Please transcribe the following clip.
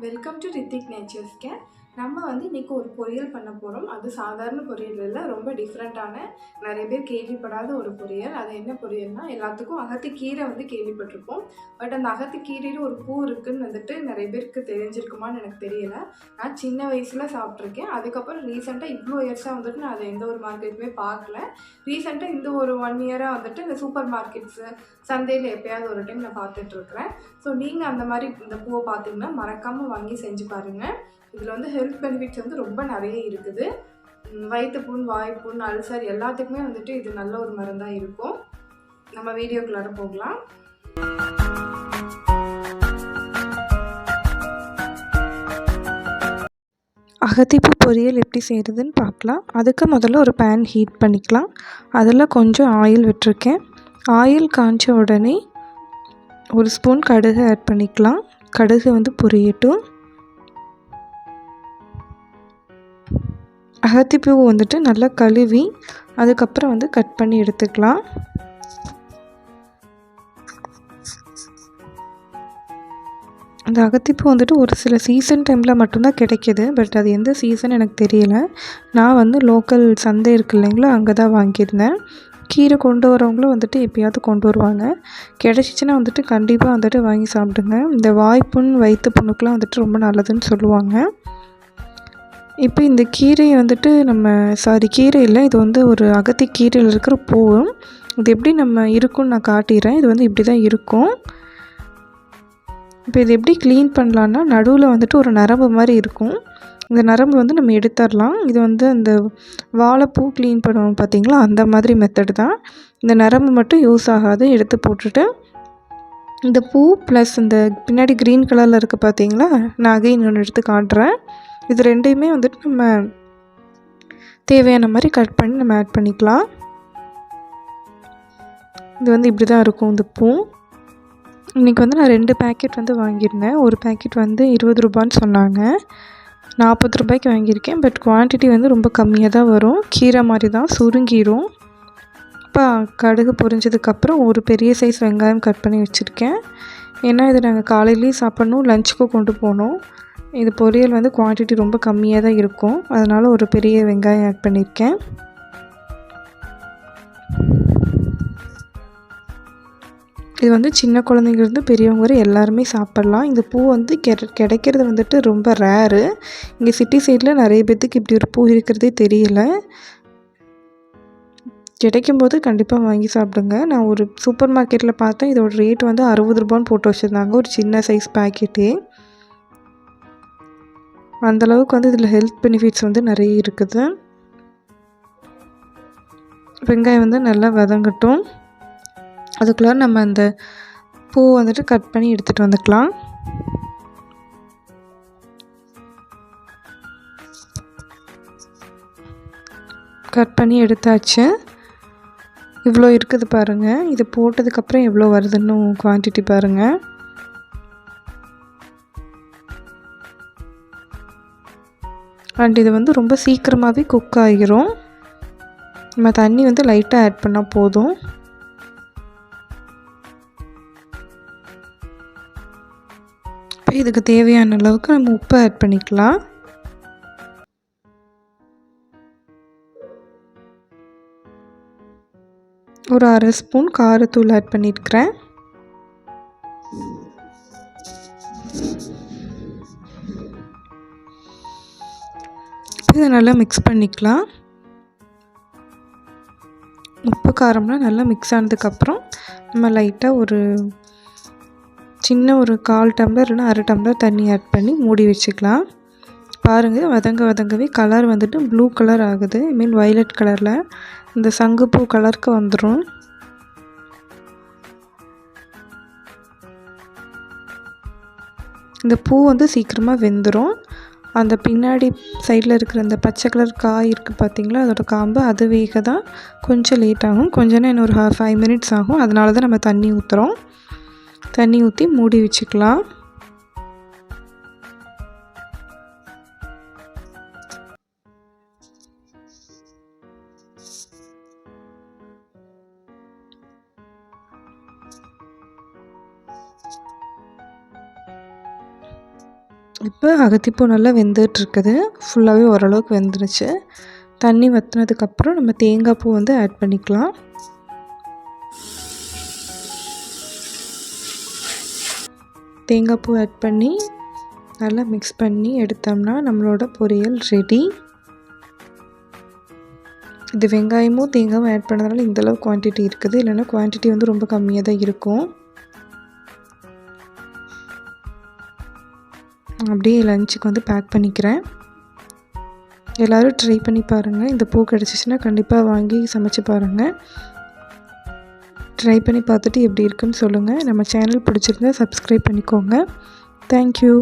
Welcome to Ritik Nature's Care. நம்ம வந்து இன்றைக்கி ஒரு பொரியல் பண்ண போகிறோம் அது சாதாரண பொரியல் இல்லை ரொம்ப டிஃப்ரெண்ட்டான நிறைய பேர் கேள்விப்படாத ஒரு பொரியல். அது என்ன பொரியல்னா எல்லாத்துக்கும் அகத்துக்கீரை வந்து கேள்விப்பட்டிருப்போம். பட் அந்த அகத்துக்கீரையில் ஒரு பூ இருக்குன்னு வந்துட்டு நிறைய பேருக்கு தெரிஞ்சிருக்குமான்னு எனக்கு தெரியலை. நான் சின்ன வயசில் சாப்பிட்ருக்கேன் அதுக்கப்புறம் ரீசெண்டாக இவ்வளோ இயர்ஸாக வந்துட்டு நான் அதை எந்த ஒரு மார்க்கெட்டுமே பார்க்கல. ரீசெண்டாக இந்த ஒரு ஒன் இயராக வந்துட்டு இந்த சூப்பர் மார்க்கெட்ஸு சந்தையில் எப்பயாவது ஒரு டைம் நான் பார்த்துட்ருக்குறேன் ஸோ நீங்கள் அந்த மாதிரி இந்த பூவை பார்த்தீங்கன்னா மறக்காமல் வாங்கி செஞ்சு பாருங்கள் இதில் வந்து ஹெல்த் பெனிஃபிட்ஸ் வந்து ரொம்ப நிறைய இருக்குது. வயிற்றுப்புண் வயிற்று புண் வாய்ப்புண் அல்சர் எல்லாத்துக்குமே வந்துட்டு இது நல்ல ஒரு மருந்தாக இருக்கும். நம்ம வீடியோக்குள்ளார போகலாம். அகத்திப்பூ பொரியல் எப்படி செய்கிறதுன்னு பார்க்கலாம். அதுக்கு முதல்ல ஒரு பேன் ஹீட் பண்ணிக்கலாம். அதில் கொஞ்சம் ஆயில் விட்டுருக்கேன். ஆயில் காஞ்ச உடனே ஒரு ஸ்பூன் கடுகு ஆட் பண்ணிக்கலாம். கடுகு வந்து பொரியட்டும். அகத்திப்பூ வந்துட்டு நல்லா கழுவி அதுக்கப்புறம் வந்து கட் பண்ணி எடுத்துக்கலாம். அந்த அகத்திப்பூ வந்துட்டு ஒரு சில சீசன் டைமில் மட்டும்தான் கிடைக்கிது. பட் அது எந்த சீசன் எனக்கு தெரியல. நான் வந்து லோக்கல் சந்தை இருக்கு இல்லைங்களா அங்கே தான் வாங்கியிருந்தேன். கீரை கொண்டு வரவங்களும் வந்துட்டு எப்பயாவது கொண்டு வருவாங்க. கிடச்சிச்சின்னா வந்துட்டு கண்டிப்பாக வந்துட்டு வாங்கி சாப்பிடுங்க. இந்த வாய்ப்புண் வயிற்று புண்ணுக்கெலாம் வந்துட்டு ரொம்ப நல்லதுன்னு சொல்லுவாங்க. இப்போ இந்த கீரையை வந்துட்டு நம்ம சாரி கீரை இல்லை இது வந்து ஒரு அகத்தி கீரையில் இருக்கிற பூ இது எப்படி நம்ம இருக்கும்னு நான் காட்டிடுறேன் இது வந்து இப்படி தான் இருக்கும். இப்போ இது எப்படி க்ளீன் பண்ணலான்னா நடுவில் வந்துட்டு ஒரு நரம்பு மாதிரி இருக்கும். இந்த நரம்பு வந்து நம்ம எடுத்துடலாம். இது வந்து அந்த வாழைப்பூ க்ளீன் பண்ணுவோம் பார்த்தீங்களா? அந்த மாதிரி மெத்தடு தான். இந்த நரம்பு மட்டும் யூஸ் ஆகாது. எடுத்து போட்டுட்டு இந்த பூ ப்ளஸ் இந்த பின்னாடி க்ரீன் கலரில் இருக்குது பார்த்தீங்களா? நான் அகைன் ஒன்று எடுத்து காட்டுறேன். இது ரெண்டையுமே வந்துட்டு நம்ம தேவையான மாதிரி கட் பண்ணி நம்ம ஆட் பண்ணிக்கலாம். இது வந்து இப்படி தான் இருக்கும் இந்த பூ. இன்றைக்கி வந்து நான் ரெண்டு பேக்கெட் வந்து வாங்கியிருந்தேன். ஒரு பேக்கெட் வந்து இருபது ரூபான்னு சொன்னாங்க. நாற்பது ரூபாய்க்கு வாங்கியிருக்கேன். பட் குவான்டிட்டி வந்து ரொம்ப கம்மியாக தான் வரும். கீரை மாதிரி தான் சுருங்கிடும் இப்போ கடுகு பொரிஞ்சதுக்கப்புறம் ஒரு பெரிய சைஸ் வெங்காயம் கட் பண்ணி வச்சுருக்கேன். ஏன்னா இது நாங்கள் காலையிலேயும் சாப்பிட்ணும் லஞ்சுக்கும் கொண்டு போகணும். இது பொரியல் வந்து குவான்டிட்டி ரொம்ப கம்மியாக தான் இருக்கும். அதனால் ஒரு பெரிய வெங்காயம் ஆட் பண்ணியிருக்கேன் இது வந்து சின்ன குழந்தைங்கிருந்து பெரியவங்க வரை எல்லாருமே சாப்பிட்லாம். இந்த பூ வந்து கிடைக்கிறது வந்துட்டு ரொம்ப ரேரு இங்கே சிட்டி சைடில் நிறைய பேர்த்துக்கு இப்படி ஒரு பூ இருக்கிறதே தெரியல. கிடைக்கும்போது கண்டிப்பாக வாங்கி சாப்பிடுங்க. நான் ஒரு சூப்பர் மார்க்கெட்டில் பார்த்தேன். இதோட ரேட் வந்து அறுபது ரூபான்னு போட்டு வச்சுருந்தாங்க. ஒரு சின்ன சைஸ் பேக்கெட்டே அந்தளவுக்கு வந்து இதில் ஹெல்த் பெனிஃபிட்ஸ் வந்து நிறைய இருக்குது. வெங்காயம் வந்து நல்லா வதங்கட்டும். அதுக்குள்ளே நம்ம அந்த பூ வந்துட்டு கட் பண்ணி எடுத்துகிட்டு வந்துக்கலாம். கட் பண்ணி எடுத்தாச்சு. இவ்வளோ இருக்குது பாருங்கள் இது போட்டதுக்கப்புறம் எவ்வளோ வருதுன்னு குவான்டிட்டி பாருங்கள் அண்ட் இது வந்து ரொம்ப சீக்கிரமாகவே குக் ஆகிரும் நம்ம தண்ணி வந்து லைட்டாக ஆட் பண்ணால் போதும். இப்போ இதுக்கு தேவையான அளவுக்கு நம்ம உப்பு ஆட் பண்ணிக்கலாம். ஒரு அரை ஸ்பூன் காரத்தூள் ஆட் பண்ணியிருக்கிறேன் இதை நல்லா மிக்ஸ் பண்ணிக்கலாம். உப்பு காரம்லாம் நல்லா மிக்ஸ் ஆனதுக்கப்புறம் நம்ம லைட்டாக ஒரு சின்ன ஒரு கால் டம்ளர் இல்லைனா அரை டம்ளர் தண்ணி ஆட் பண்ணி மூடி வச்சுக்கலாம். பாருங்கள் வதங்க வதங்கவே கலர் வந்துட்டு ப்ளூ கலர் ஆகுது. ஐ மீன் வயலட் கலரில் இந்த சங்குப்பூ கலருக்கு வந்துடும் இந்த பூ வந்து சீக்கிரமாக வெந்துடும் அந்த பின்னாடி சைடில் இருக்கிற அந்த பச்சை கலர் காய் இருக்குது பார்த்தீங்களா அதோட காம்பு அது வேக தான் கொஞ்சம் லேட் ஆகும். கொஞ்சம் இன்னும் ஒரு ஃபைவ் மினிட்ஸ் ஆகும். அதனால தான் நம்ம தண்ணி ஊற்றுறோம் தண்ணி ஊற்றி மூடி வச்சுக்கலாம். இப்போ அகத்திப்பூ நல்லா வெந்துட்டுருக்குது. ஃபுல்லாகவே ஓரளவுக்கு வெந்துருச்சு. தண்ணி வற்றினதுக்கப்புறம் நம்ம தேங்காய் பூ வந்து ஆட் பண்ணிக்கலாம். தேங்காய் பூ ஆட் பண்ணி நல்லா மிக்ஸ் பண்ணி எடுத்தோம்னா நம்மளோட பொரியல் ரெடி இது வெங்காயமும் தேங்காயும் ஆட் பண்ணதுனால இந்தளவு குவான்டிட்டி இருக்குது. இல்லைன்னா குவான்டிட்டி வந்து ரொம்ப கம்மியாக தான் இருக்கும். அப்படியே லஞ்சுக்கு வந்து பேக் பண்ணிக்கிறேன். எல்லோரும் ட்ரை பண்ணி பாருங்கள் இந்த பூ கிடச்சிச்சின்னா கண்டிப்பாக வாங்கி சமைச்சு பாருங்கள் ட்ரை பண்ணி பார்த்துட்டு எப்படி இருக்குன்னு சொல்லுங்கள் நம்ம சேனல் பிடிச்சிருந்தா சப்ஸ்கிரைப் பண்ணிக்கோங்க. தேங்க்யூ